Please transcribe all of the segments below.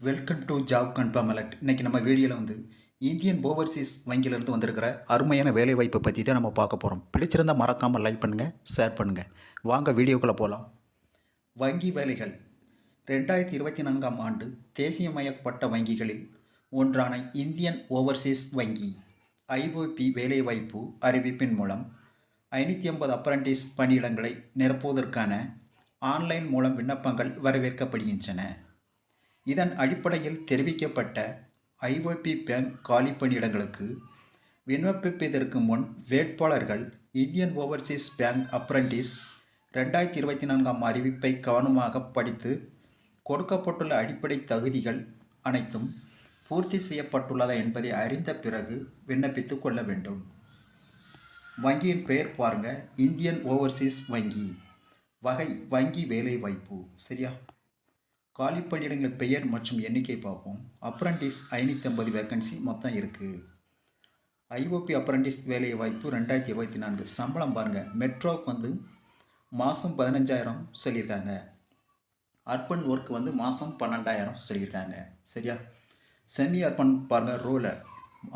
Welcome to job confirm alert இன்றைக்கி நம்ம வீடியோவில் வந்து இந்தியன் ஓவர்சீஸ் வங்கியிலேருந்து வந்திருக்கிற அருமையான வேலைவாய்ப்பை பற்றி தான் நம்ம பார்க்க போகிறோம் பிடிச்சிருந்தால் மறக்காமல் லைக் பண்ணுங்கள் ஷேர் பண்ணுங்கள் வாங்க வீடியோக்குள்ளே போகலாம் வங்கி வேலைகள். ரெண்டாயிரத்தி இருபத்தி நான்காம் ஆண்டு தேசியமயப்பட்ட வங்கிகளில் ஒன்றான இந்தியன் ஓவர்சீஸ் வங்கி ஐஓபி வேலைவாய்ப்பு அறிவிப்பின் மூலம் ஐநூற்றி ஐம்பது அப்ரண்டிஸ் பணியிடங்களை நிரப்புவதற்கான ஆன்லைன் மூலம் விண்ணப்பங்கள் வரவேற்கப்படுகின்றன. இதன் அடிப்படையில் தெரிவிக்கப்பட்ட ஐஓபி பேங்க் காலி பணியிடங்களுக்கு விண்ணப்பிப்பதற்கு முன் வேட்பாளர்கள் இந்தியன் ஓவர்சீஸ் பேங்க் அப்ரண்டிஸ் ரெண்டாயிரத்தி இருபத்தி நான்காம் அறிவிப்பை கவனமாக படித்து கொடுக்கப்பட்டுள்ள அடிப்படை தகுதிகள் அனைத்தும் பூர்த்தி செய்யப்பட்டுள்ளதா என்பதை அறிந்த பிறகு விண்ணப்பித்து கொள்ள வேண்டும். வங்கியின் பெயர் பாருங்கள் இந்தியன் ஓவர்சீஸ் வங்கி. வகை வங்கி வேலை வாய்ப்பு சரியா? காலி பணியிடங்கள் பெயர் மற்றும் எண்ணிக்கை பார்ப்போம். அப்ரண்டிஸ் ஐநூற்றி ஐம்பது வேக்கன்சி மொத்தம் இருக்குது ஐஓபி அப்ரண்டிஸ் வேலை வாய்ப்பு ரெண்டாயிரத்தி இருபத்தி நான்கு. சம்பளம் பாருங்கள் மெட்ரோக்கு வந்து மாதம் பதினஞ்சாயிரம் சொல்லியிருக்காங்க. அர்பன் ஒர்க் வந்து மாதம் பன்னெண்டாயிரம் சொல்லியிருக்காங்க. சரியா? செமி அர்பன் பாருங்கள் ரூலர்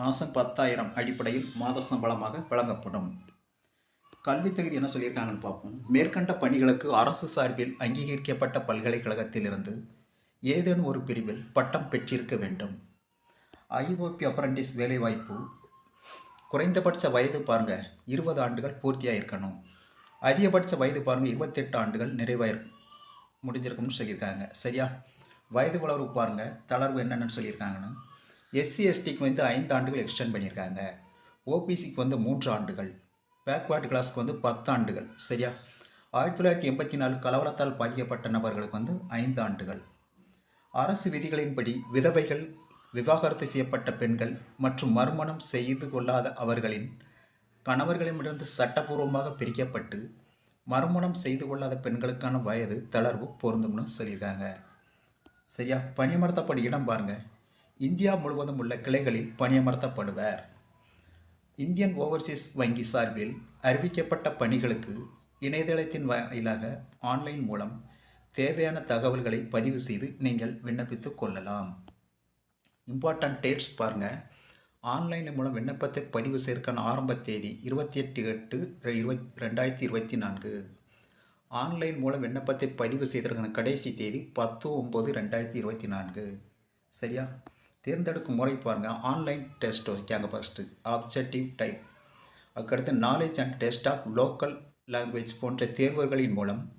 மாதம் பத்தாயிரம் அடிப்படையில் மாத சம்பளமாக வழங்கப்படும். கல்வி தகுதி என்ன சொல்லியிருக்காங்கன்னு பார்ப்போம். மேற்கண்ட பணிகளுக்கு அரசு சார்பில் அங்கீகரிக்கப்பட்ட பல்கலைக்கழகத்திலிருந்து ஏதேனும் ஒரு பிரிவில் பட்டம் பெற்றிருக்க வேண்டும். ஐஓபி அப்ரண்டிஸ் வேலைவாய்ப்பு. குறைந்தபட்ச வயது பாருங்கள் இருபது ஆண்டுகள் பூர்த்தியாக இருக்கணும் அதிகபட்ச வயது பாருங்கள் இருபத்தெட்டு ஆண்டுகள் நிறைவாயிரு முடிஞ்சிருக்கும்னு சொல்லியிருக்காங்க. சரியா? வயது வளர்வு பாருங்கள் தளர்வு என்னென்னு சொல்லியிருக்காங்கன்னு. எஸ்சி எஸ்டிக்கு வந்து ஐந்து ஆண்டுகள் எக்ஸ்டெண்ட் பண்ணியிருக்காங்க. ஓபிசிக்கு வந்து மூன்று ஆண்டுகள். பேக்வேர்டு கிளாஸ்க்கு வந்து பத்தாண்டுகள் சரியா? ஆயிரத்தி தொள்ளாயிரத்தி எண்பத்தி நாலு கலவரத்தால் பாதிக்கப்பட்ட நபர்களுக்கு வந்து ஐந்து ஆண்டுகள். அரசு விதிகளின்படி விதவைகள் விவாகரத்து செய்யப்பட்ட பெண்கள் மற்றும் மறுமணம் செய்து கொள்ளாத அவர்களின் கணவர்களிடமிருந்து சட்டபூர்வமாக பிரிக்கப்பட்டு மறுமணம் செய்து கொள்ளாத பெண்களுக்கான வயது தளர்வு பொருந்தும்னு சொல்லியிருக்காங்க. சரியா? பணியமர்த்தப்படும் இடம் பாருங்க. இந்தியா முழுவதும் உள்ள கிளைகளில் பணியமர்த்தப்படுவர். இந்தியன் ஓவர்சீஸ் வங்கி சார்பில் அறிவிக்கப்பட்ட பணிகளுக்கு இணையதளத்தின் வாயிலாக ஆன்லைன் மூலம் தேவையான தகவல்களை பதிவு செய்து நீங்கள் விண்ணப்பித்து கொள்ளலாம். இம்பார்ட்டன்ட் டேட்ஸ் பாருங்கள் ஆன்லைன் மூலம் விண்ணப்பத்தை பதிவு செய்வதற்கான ஆரம்ப தேதி இருபத்தி எட்டு எட்டு இருபத் ரெண்டாயிரத்தி இருபத்தி நான்கு. ஆன்லைன் மூலம் விண்ணப்பத்தை பதிவு செய்வதற்கான கடைசி தேதி பத்து ஒம்பது ரெண்டாயிரத்தி இருபத்தி நான்கு. சரியா? தேர்ந்தெடுக்கும் முறை பாருங்கள் ஆன்லைன் டெஸ்ட் வைக்காங்க ஃபஸ்ட்டு ஆப்ஜெக்டிவ் டைப் அதுக்கடுத்து knowledge and test of local language போன்ற தேர்வுகளின் மூலம்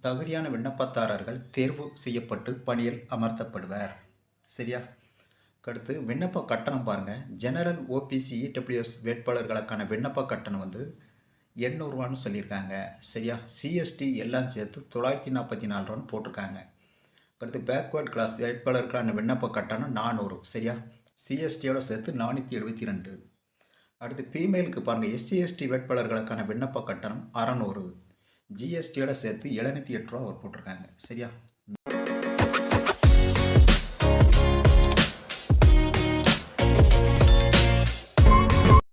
தகுதியான விண்ணப்பதாரர்கள் தேர்வு செய்யப்பட்டு பணியில் அமர்த்தப்படுவர். சரியா? அடுத்து விண்ணப்ப கட்டணம் பாருங்கள் ஜெனரல் ஓபிசி இடபிள்யூஎஸ் வேட்பாளர்களுக்கான விண்ணப்ப கட்டணம் வந்து எண்ணூறுவான்னு சொல்லியிருக்காங்க. சரியா? சிஎஸ்டி எல்லாம் சேர்த்து தொள்ளாயிரத்தி நாற்பத்தி நாலு ரூபான்னு போட்டிருக்காங்க. அடுத்து பேக்வேர்ட் கிளாஸ் வேட்பாளருக்கான விண்ணப்ப கட்டணம் நானூறு. சரியா? சிஎஸ்டியோட சேர்த்து நானூற்றி எழுபத்தி ரெண்டு அடுத்து ஃபீமேலுக்கு பாருங்கள் எஸ்சி எஸ்டி வேட்பாளர்களுக்கான விண்ணப்ப கட்டணம் அறநூறு. ஜிஎஸ்டியோட சேர்த்து எழுநூற்றி எட்டு ரூபா அவர் போட்டிருக்காங்க. சரியா?